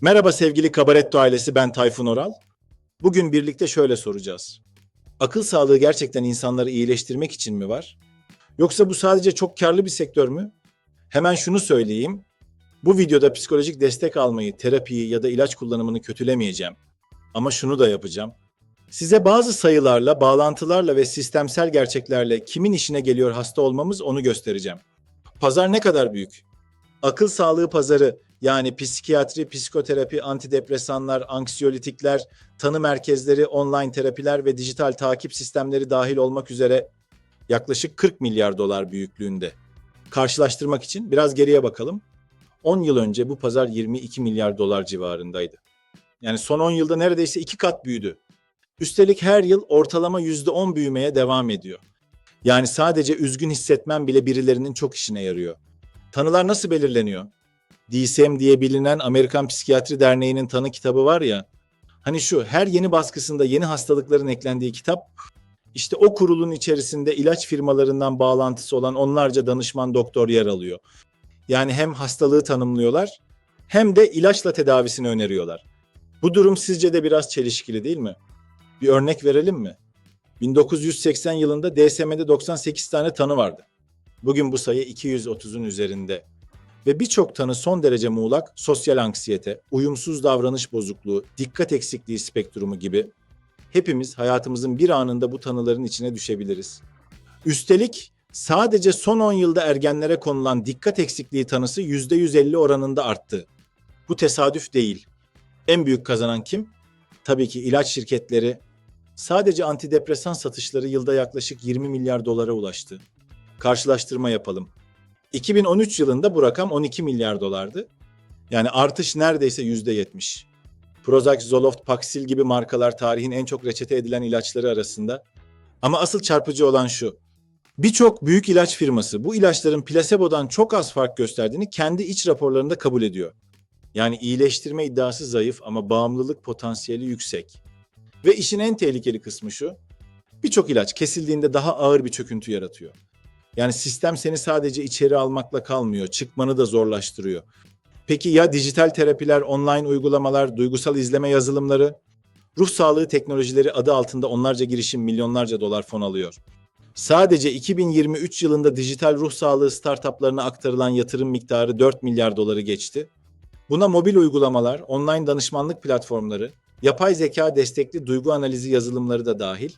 Merhaba sevgili Kabaretto ailesi ben Tayfun Oral. Bugün birlikte şöyle soracağız. Akıl sağlığı gerçekten insanları iyileştirmek için mi var? Yoksa bu sadece çok karlı bir sektör mü? Hemen şunu söyleyeyim. Bu videoda psikolojik destek almayı, terapiyi ya da ilaç kullanımını kötülemeyeceğim. Ama şunu da yapacağım. Size bazı sayılarla, bağlantılarla ve sistemsel gerçeklerle kimin işine geliyor hasta olmamız onu göstereceğim. Pazar ne kadar büyük? Akıl sağlığı pazarı yani psikiyatri, psikoterapi, antidepresanlar, anksiyolitikler, tanı merkezleri, online terapiler ve dijital takip sistemleri dahil olmak üzere yaklaşık 40 milyar dolar büyüklüğünde. Karşılaştırmak için biraz geriye bakalım. 10 yıl önce bu pazar 22 milyar dolar civarındaydı. Yani son 10 yılda neredeyse iki kat büyüdü. Üstelik her yıl ortalama %10 büyümeye devam ediyor. Yani sadece üzgün hissetmen bile birilerinin çok işine yarıyor. Tanılar nasıl belirleniyor? DSM diye bilinen Amerikan Psikiyatri Derneği'nin tanı kitabı var ya. Hani şu her yeni baskısında yeni hastalıkların eklendiği kitap işte o kurulun içerisinde ilaç firmalarından bağlantısı olan onlarca danışman doktor yer alıyor. Yani hem hastalığı tanımlıyorlar hem de ilaçla tedavisini öneriyorlar. Bu durum sizce de biraz çelişkili değil mi? Bir örnek verelim mi? 1980 yılında DSM'de 98 tane tanı vardı. Bugün bu sayı 230'un üzerinde. Ve birçok tanı son derece muğlak, sosyal anksiyete, uyumsuz davranış bozukluğu, dikkat eksikliği spektrumu gibi hepimiz hayatımızın bir anında bu tanıların içine düşebiliriz. Üstelik sadece son 10 yılda ergenlere konulan dikkat eksikliği tanısı %150 oranında arttı. Bu tesadüf değil. En büyük kazanan kim? Tabii ki ilaç şirketleri. Sadece antidepresan satışları yılda yaklaşık 20 milyar dolara ulaştı. Karşılaştırma yapalım. 2013 yılında bu rakam 12 milyar dolardı. Yani artış neredeyse %70. Prozac, Zoloft, Paxil gibi markalar tarihin en çok reçete edilen ilaçları arasında. Ama asıl çarpıcı olan şu. Birçok büyük ilaç firması bu ilaçların plasebodan çok az fark gösterdiğini kendi iç raporlarında kabul ediyor. Yani iyileştirme iddiası zayıf ama bağımlılık potansiyeli yüksek. Ve işin en tehlikeli kısmı şu. Birçok ilaç kesildiğinde daha ağır bir çöküntü yaratıyor. Yani sistem seni sadece içeri almakla kalmıyor, çıkmanı da zorlaştırıyor. Peki ya dijital terapiler, online uygulamalar, duygusal izleme yazılımları? Ruh sağlığı teknolojileri adı altında onlarca girişim milyonlarca dolar fon alıyor. Sadece 2023 yılında dijital ruh sağlığı startuplarına aktarılan yatırım miktarı 4 milyar doları geçti. Buna mobil uygulamalar, online danışmanlık platformları, yapay zeka destekli duygu analizi yazılımları da dahil.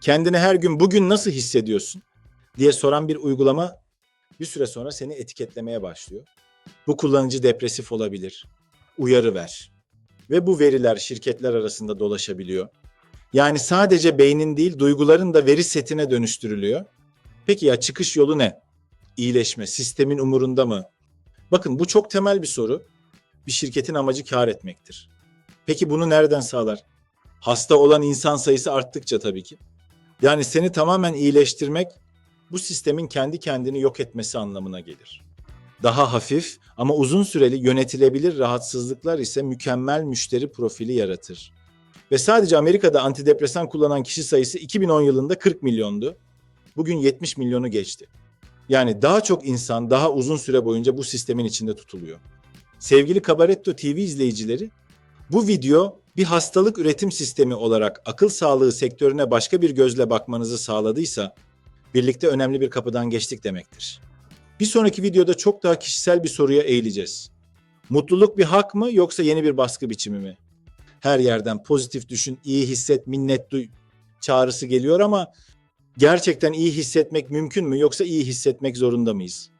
Kendini her gün bugün nasıl hissediyorsun diye soran bir uygulama bir süre sonra seni etiketlemeye başlıyor. Bu kullanıcı depresif olabilir. Uyarı ver. Ve bu veriler şirketler arasında dolaşabiliyor. Yani sadece beynin değil duyguların da veri setine dönüştürülüyor. Peki ya çıkış yolu ne? İyileşme, sistemin umurunda mı? Bakın bu çok temel bir soru. Bir şirketin amacı kar etmektir. Peki bunu nereden sağlar? Hasta olan insan sayısı arttıkça tabii ki. Yani seni tamamen iyileştirmek bu sistemin kendi kendini yok etmesi anlamına gelir. Daha hafif ama uzun süreli yönetilebilir rahatsızlıklar ise mükemmel müşteri profili yaratır. Ve sadece Amerika'da antidepresan kullanan kişi sayısı 2010 yılında 40 milyondu. Bugün 70 milyonu geçti. Yani daha çok insan daha uzun süre boyunca bu sistemin içinde tutuluyor. Sevgili Kabaretto TV izleyicileri, bu video bir hastalık üretim sistemi olarak akıl sağlığı sektörüne başka bir gözle bakmanızı sağladıysa birlikte önemli bir kapıdan geçtik demektir. Bir sonraki videoda çok daha kişisel bir soruya eğileceğiz. Mutluluk bir hak mı yoksa yeni bir baskı biçimi mi? Her yerden pozitif düşün, iyi hisset, minnet duy çağrısı geliyor ama gerçekten iyi hissetmek mümkün mü yoksa iyi hissetmek zorunda mıyız?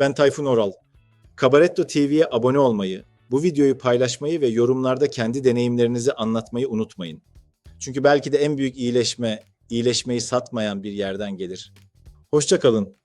Ben Tayfun Oral. Kabaretto TV'ye abone olmayı, bu videoyu paylaşmayı ve yorumlarda kendi deneyimlerinizi anlatmayı unutmayın. Çünkü belki de en büyük iyileşme, iyileşmeyi satmayan bir yerden gelir. Hoşça kalın.